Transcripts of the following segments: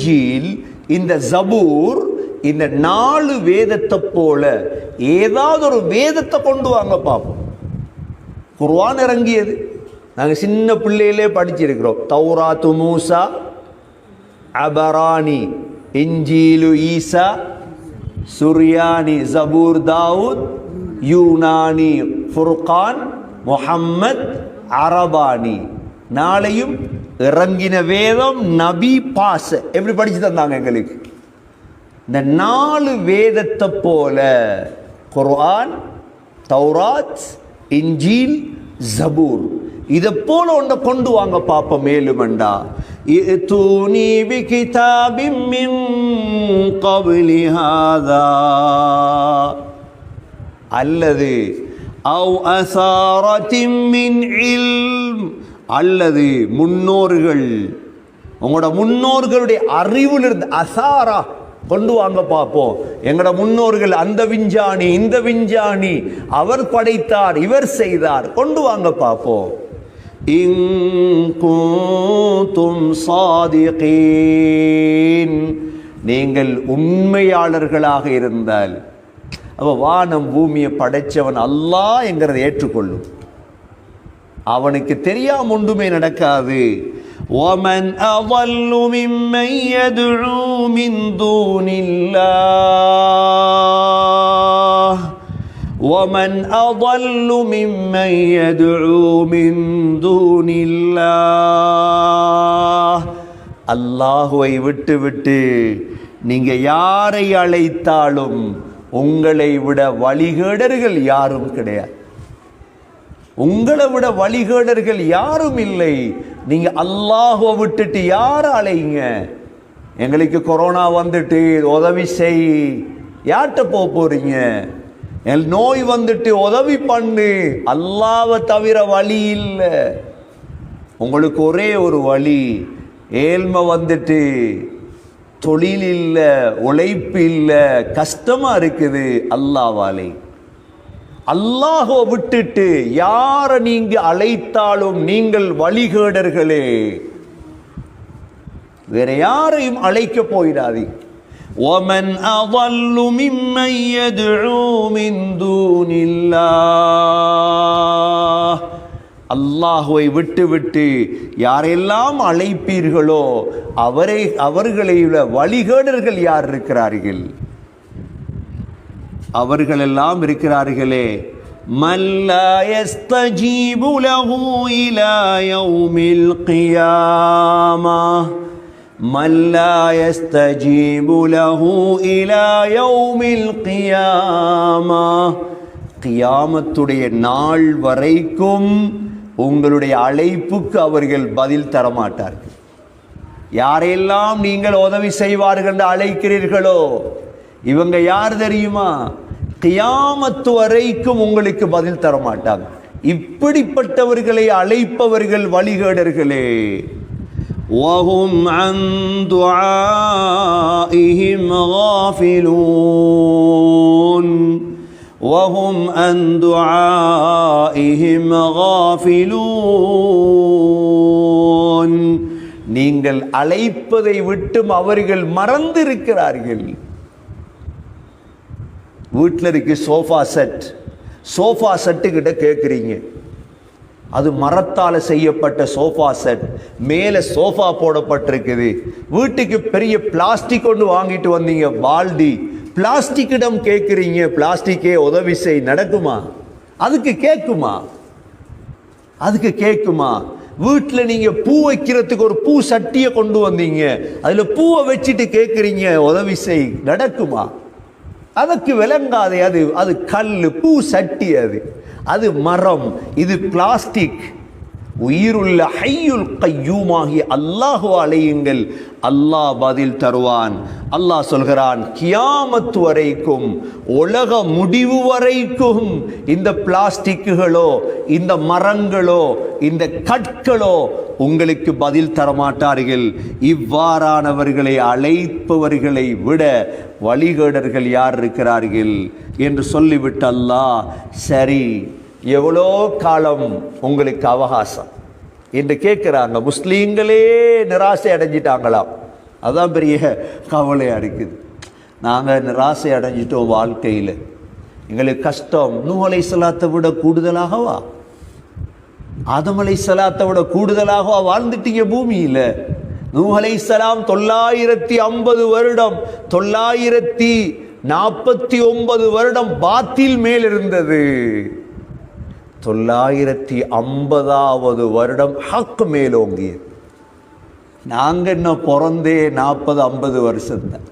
இஞ்சியில் இந்த ஜபூர் இந்த நாலு வேதத்தை போல ஏதாவது ஒரு வேதத்தை கொண்டு வாங்க பார்ப்போம் குர்வான் இறங்கியது. நாங்கள் சின்ன பிள்ளையிலே படிச்சிருக்கிறோம். தௌராத்து மூசா அபராணி இஞ்சீலு ஈசா சுரியானி ஜபூர் தாவூத் யூனானி ஃபுர்கான் முஹம்மத் அரபானி. நாளையும் இறங்கின வேதம் நபி பாச எப்படி படித்து தந்தாங்க எங்களுக்கு? இந்த நாலு வேதத்தை போல குர்ஆன் தௌராத் இன்ஜீல் ஜபூர். இதை போல ஒன்றை கொண்டு வாங்க பார்ப்போம் மேலுமண்டா தூணி பிகிதாபிம் மின் கபிலி அல்லது அவ் அசாரத்தின் மின் இல்ம். அல்லது முன்னோர்கள். உங்களோட முன்னோர்களுடைய அறிவில் இருந்து அசாரா கொண்டு வாங்க பார்ப்போம். எங்களோட முன்னோர்கள் அந்த விஞ்ஞானி இந்த விஞ்ஞானி அவர் படைத்தார் இவர் செய்தார் கொண்டு வாங்க பார்ப்போம். இங்கும் குந்தும் சாதிகீன். நீங்கள் உண்மையாளர்களாக இருந்தால் அப்போ வானம் பூமியை படைச்சவன் அல்லாஹ் என்கிறதை ஏற்றுக்கொள்ளும். அவனுக்கு தெரியாம ஒன்றுமே நடக்காது ومن أضل ممن يدعو من دون الله ومن أضل ممن يدعو من دون الله அல்லாஹுவை விட்டு விட்டு நீங்க யாரை அழைத்தாலும் உங்களை விட வழிகேடர்கள் யாரும் கிடையாது உங்களை விட வழிகேடர்கள் யாரும் இல்லை. நீங்க அல்லாஹுவை விட்டுட்டு யார் அலைங்க எங்களுக்கு கொரோனா வந்துட்டு உதவி செய். யார்கிட்ட போக போறீங்க? என் நோய் வந்துட்டு உதவி பண்ணு. அல்லாவை தவிர வழி இல்லை. உங்களுக்கு ஒரே ஒரு வழி ஏழ்மை வந்துட்டு தொழில் இல்லை உழைப்பு இல்லை கஷ்டமாக இருக்குது அல்லாவாலே அல்லாஹோ விட்டுட்டு யாரை நீங்க அழைத்தாலும் நீங்கள் வழிகேடர்களே வேற யாரையும் அழைக்க போயிடாதீங்க ومن أضل ممن يدعو من دون الله அல்லாஹுவை விட்டு விட்டு யாரெல்லாம் அழைப்பீர்களோ அவரை அவர்களை விட வழிகேடர்கள் யார் இருக்கிறார்கள் அவர்களெல்லாம் இருக்கிறார்களே. மல்லா இலா யௌமில் கியாமா மல்லா இலா யௌமில் கியாமா கியாமத்துடைய நாள் வரைக்கும் உங்களுடைய அழைப்புக்கு அவர்கள் பதில் தரமாட்டார்கள் யாரையெல்லாம் நீங்கள் உதவி செய்வார்கள் என்று அழைக்கிறீர்களோ இவங்க யார் தெரியுமா கியாமத்து வரைக்கும் உங்களுக்கு பதில் தர மாட்டாங்க இப்படிப்பட்டவர்களை அழைப்பவர்கள் வழிகேடர்களே وهم عن دعائهم غافلون وهم عن دعائهم غافلون நீங்கள் அழைப்பதை விட்டும் அவர்கள் மறந்திருக்கிறார்கள் வீட்டில் இருக்க சோஃபா செட் சோஃபா செட்டுக்கிட்ட கேட்குறீங்க அது மரத்தால் செய்யப்பட்ட சோஃபா செட் மேலே சோஃபா போடப்பட்டிருக்குது. வீட்டுக்கு பெரிய பிளாஸ்டிக் கொண்டு வாங்கிட்டு வந்தீங்க பால்டி. பிளாஸ்டிக்கிடம் கேட்குறீங்க பிளாஸ்டிக்கே உதவி செய் நடக்குமா? அதுக்கு கேட்குமா அதுக்கு கேட்குமா வீட்டில் நீங்கள் பூ வைக்கிறதுக்கு ஒரு பூ சட்டியை கொண்டு வந்தீங்க. அதில் பூவை வச்சுட்டு கேட்குறீங்க உதவி செய் நடக்குமா? அதுக்கு விளங்காதே அது. அது கல் பூ சட்டி அது. அது மரம். இது பிளாஸ்டிக் உயிருள்ள ஹையுல் கையுமாகி அல்லாஹு அலையுங்கள் அல்லாஹ் பதில் தருவான். அல்லாஹ் சொல்கிறான் கியாமத்து வரைக்கும் உலக முடிவு வரைக்கும் இந்த பிளாஸ்டிக்குகளோ இந்த மரங்களோ இந்த கற்களோ உங்களுக்கு பதில் தரமாட்டார்கள். இவ்வாறானவர்களை அழைப்பவர்களை விட வழிகேடர்கள் யார் இருக்கிறார்கள்? என்று சொல்லிவிட்டு அல்லாஹ் சரி எவ்வளோ காலம் உங்களுக்கு அவகாசம்? என்று கேட்குறாங்க. முஸ்லீம்களே நிராசை அடைஞ்சிட்டாங்களாம். அதான் பெரிய கவலை அடைக்குது. நாங்கள் நிராசை அடைஞ்சிட்டோம் வாழ்க்கையில். எங்களுக்கு கஷ்டம். நூலை சலாத்தை விட கூடுதலாகவா? ஆதமலை சலாத்தை விட கூடுதலாகவா வாழ்ந்துட்டீங்க பூமியில்? நூஹலை சலாம் தொள்ளாயிரத்தி ஐம்பது வருடம் தொள்ளாயிரத்தி நாற்பத்தி ஒன்பது வருடம் பாத்தில் மேல் இருந்தது தொள்ளாயிரத்தி ஐம்பதாவது வருடம் ஹக்கு மேலோங்கியது. நாங்கள் என்ன பிறந்தே நாற்பது ஐம்பது வருஷம்தான்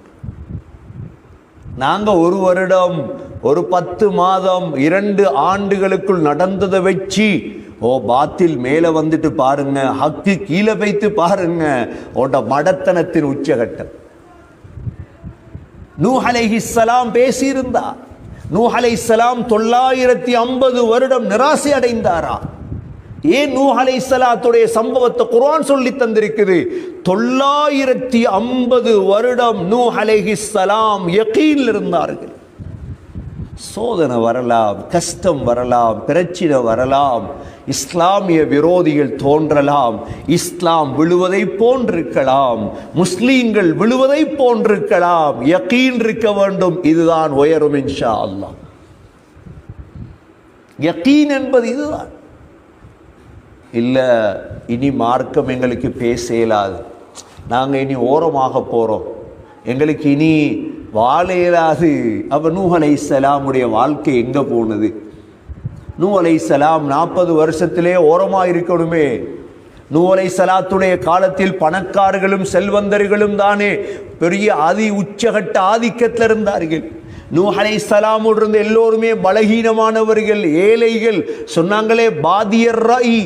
நாங்கள் ஒரு வருடம் ஒரு பத்து மாதம் இரண்டு ஆண்டுகளுக்குள் நடந்ததை வச்சு ஓ பாத்தில் மேலே வந்துட்டு பாருங்க ஹக்கு கீழே வைத்து பாருங்க உன்னோட மடத்தனத்தின் உச்சகட்டம். நூ அலைஹிஸ்ஸலாம் பேசியிருந்தார். நூஹ் அலைஹிஸ்ஸலாம் தொள்ளாயிரத்தி ஐம்பது வருடம் நிராசை அடைந்தாரா? ஏன் நூஹ் அலைஹிஸ்ஸலாத்துடைய சம்பவத்தை குரான் சொல்லி தந்திருக்குது? தொள்ளாயிரத்தி ஐம்பது வருடம் நூஹ் அலைஹிஸ்ஸலாம் யகீனில் இருந்தார்கள். சோதனை வரலாம் கஷ்டம் வரலாம் பிரச்சனை வரலாம் இஸ்லாமிய விரோதிகள் தோன்றலாம் இஸ்லாம் விழுவதை போன்றிருக்கலாம் முஸ்லீம்கள் விழுவதை போன்றிருக்கலாம் யக்கீன் இருக்க வேண்டும் இதுதான் உயரும் இன்ஷா அல்லா யக்கீன் என்பது இதுதான். இல்லை இனி மார்க்கம் எங்களுக்கு பேச இயலாது. நாங்கள் இனி ஓரமாக போகிறோம் எங்களுக்கு இனி வாழையிலாது அப்போ நூஹ் அலைஹிஸ்ஸலாமுடைய வாழ்க்கை எங்கே போனது? நூ அலைஹிஸ்ஸலாம் நாற்பது வருஷத்திலே ஓரமாக இருக்கணுமே நூ சலாத்துடைய காலத்தில் பணக்காரர்களும் செல்வந்தர்களும் தானே பெரிய ஆதி உச்சகட்ட ஆதிக்கத்தில் இருந்தார்கள். நூ அலைஹிஸ்ஸலாமோடு இருந்த எல்லோருமே பலகீனமானவர்கள் ஏழைகள். சொன்னாங்களே பாதியர் ராயி.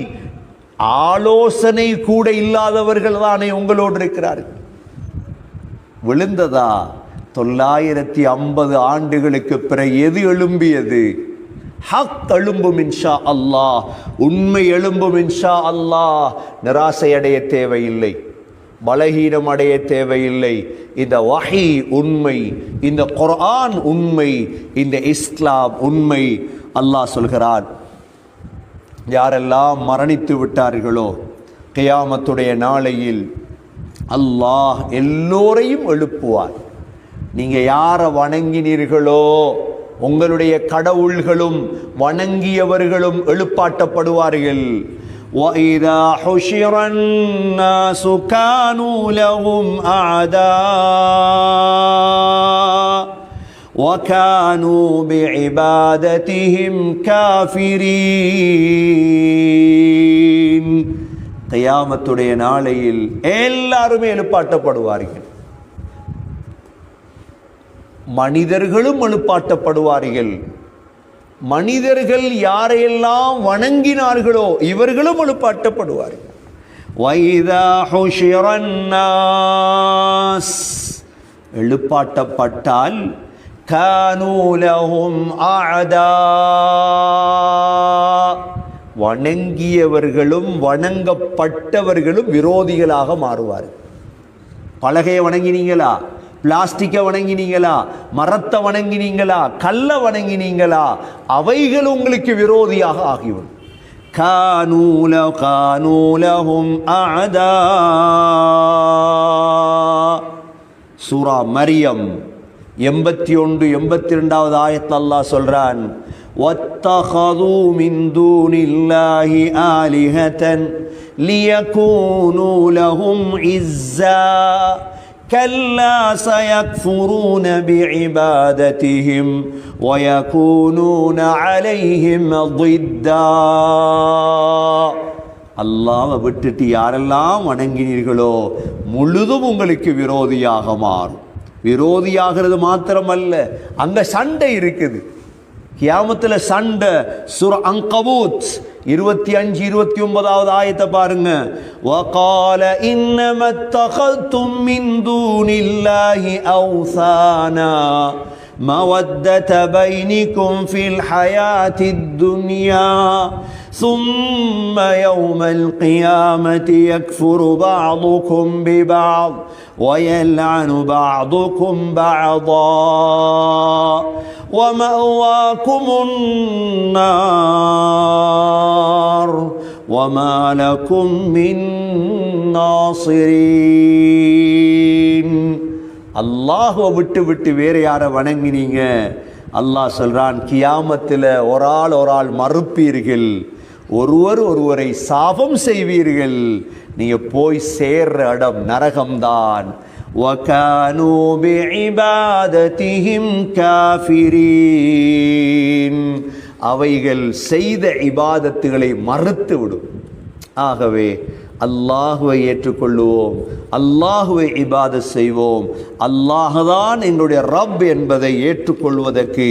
ஆலோசனை கூட இல்லாதவர்கள் தானே உங்களோடு இருக்கிறார்கள். விழுந்ததா? தொள்ளாயிரத்தி ஐம்பது ஆண்டுகளுக்கு பிற எது எழும்பியது? ஹக் எழும்பும் இன்ஷா அல்லாஹ். உண்மை எழும்பும் இன்ஷா அல்லாஹ். நிராசை அடைய தேவையில்லை. பலகீனம் அடைய தேவையில்லை. இந்த வஹி உண்மை இந்த குர்ஆன் உண்மை இந்த இஸ்லாம் உண்மை. அல்லாஹ் சொல்கிறான் யாரெல்லாம் மரணித்து விட்டார்களோ கியாமத்துடைய நாளையில் அல்லாஹ் எல்லோரையும் எழுப்புவார். நீங்க யாரை வணங்கினீர்களோ உங்களுடைய கடவுள்களும் வணங்கியவர்களும் எழுப்பாட்டப்படுவார்கள் وَإِذَا حُشِرَ النَّاسُ كَانُوا لَهُمْ أَعْدَاءَ وَكَانُوا بِعِبَادَتِهِمْ كَافِرِينَ கியாமத்துடைய நாளையில் எல்லாருமே எழுப்பாட்டப்படுவார்கள் மனிதர்களும் எழுப்பாட்டப்படுவார்கள். மனிதர்கள் யாரையெல்லாம் வணங்கினார்களோ இவர்களும் எழுப்பாட்டப்படுவார்கள். வைதா எழுப்பாட்டப்பட்டால் கானூலகும் ஆதா வணங்கியவர்களும் வணங்கப்பட்டவர்களும் விரோதிகளாக மாறுவார்கள். பலகையை வணங்கினீங்களா? பிளாஸ்டிக்கை வணங்கினீங்களா? மரத்தை வணங்கினீங்களா? கல்லை வணங்கினீங்களா? அவைகள் உங்களுக்கு விரோதியாக ஆகிவிடும். கானூல கானூலகும் ஆதா சூரா மரியம் எண்பத்தி ஒன்று எண்பத்தி ரெண்டாவது ஆயத்தில் அல்லாஹ் சொல்கிறான் واتخذوا من دون الله آلهة ليكونوا كلا سيكفرون بعبادتهم ويكونون عليهم ضدا அல்லாவை விட்டுட்டு யாரெல்லாம் வணங்கினீர்களோ முழுதும் உங்களுக்கு விரோதியாக மாறும் விரோதியாகிறது மாத்திரமல்ல அங்க சண்டை இருக்குது கியாமத்துல சண்டை சுர அங்கபூத் இருபத்தி அஞ்சு இருபத்தி ஒன்பதாவது ஆயத்தை பாருங்க وقال إنما اتخذتم من دون الله أوثانا مودة بينكم في الحياة الدنيا ثم يوم القيامة يكفر بعضكم ببعض ويلعن بعضكم بعضا ومأواكم النار وما لكم من ناصرين காஃபிரீன் அல்லாஹுவை விட்டு விட்டு வேற யாரை வணங்கினீங்க அல்லாஹ் சொல்றான் கியாமத்தில் ஒரு ஆள் ஒரு ஆள் மறுப்பீர்கள் ஒருவர் ஒருவரை சாபம் செய்வீர்கள் நீங்க போய் சேர்ற இடம் நரகம்தான் وكانوا بعبادتهم كافرين அவைகள் செய்த இபாதத்துகளை மறுத்து விடும் ஆகவே அல்லாஹுவை ஏற்றுக்கொள்ளுவோம். அல்லாஹுவை இபாத செய்வோம். அல்லாஹதான் எங்களுடைய ரப் என்பதை ஏற்றுக்கொள்வதற்கு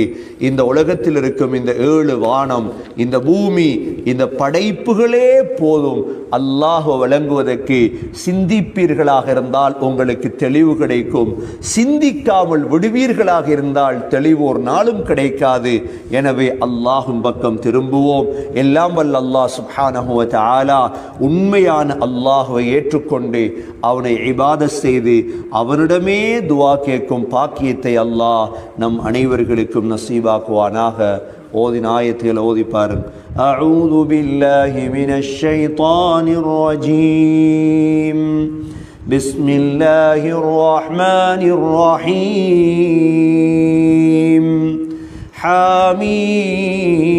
இந்த உலகத்தில் இருக்கும் இந்த ஏழு வானம் இந்த பூமி இந்த படைப்புகளே போதும். அல்லாஹுவை வழங்குவதற்கு சிந்திப்பீர்களாக இருந்தால் உங்களுக்கு தெளிவு கிடைக்கும். சிந்திக்காமல் விடுவீர்களாக இருந்தால் தெளிவு ஒரு நாளும் கிடைக்காது. எனவே அல்லாஹும் பக்கம் திரும்புவோம். எல்லாம் வல்ல அல்லாஹ் சுஹானஹுவ ஆலா உண்மையான அல்லாஹுவை ஏற்றுக்கொண்டு அவனை இபாத செய்து அவனிடமே துவா கேட்கும் பாக்கியத்தை அல்லாஹ் நம் அனைவர்களுக்கும் நசீபாக்குவானாக ஓதின ஆயத்தில் ஓதி பாருங்க أعوذ بالله من الشيطان الرجيم بسم الله الرحمن الرحيم حميم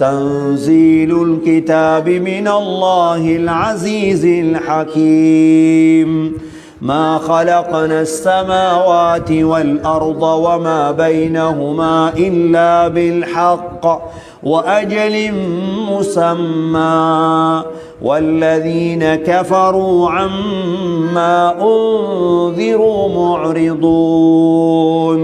تنزيل الكتاب من الله العزيز الحكيم. ما خلقنا السماوات والأرض وما بينهما إلا بالحق وأجل مسمى. والذين كفروا عما أنذروا معرضون.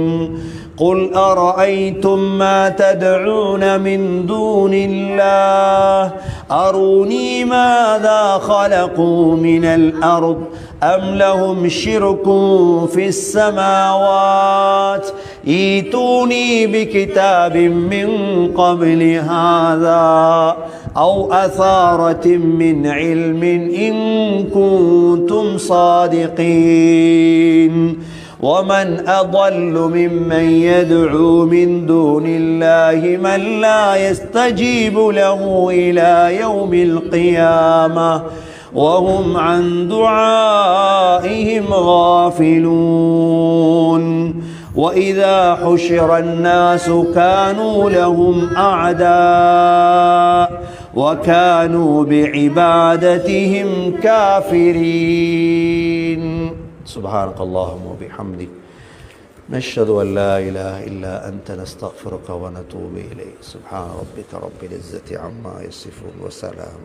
قل أرأيتم ما تدعون من دون الله؟ أروني ماذا خلقوا من الأرض؟ أم لهم شرك في السماوات؟ إيتوني بكتاب من قبل هذا أو أثارة من علم إن كنتم صادقين. ومن أضل ممن يدعو من دون الله من لا يستجيب له إلى يوم القيامة وهم عن دعائهم غافلون وإذا حشر الناس كانوا لهم أعداء وكانوا بعبادتهم كافرين سبحانك اللهم وبحمدك نشهد أن لا إله إلا أنت نستغفرك ونتوب إليك. سبحان ربك رب العزة عما يصفون وسلام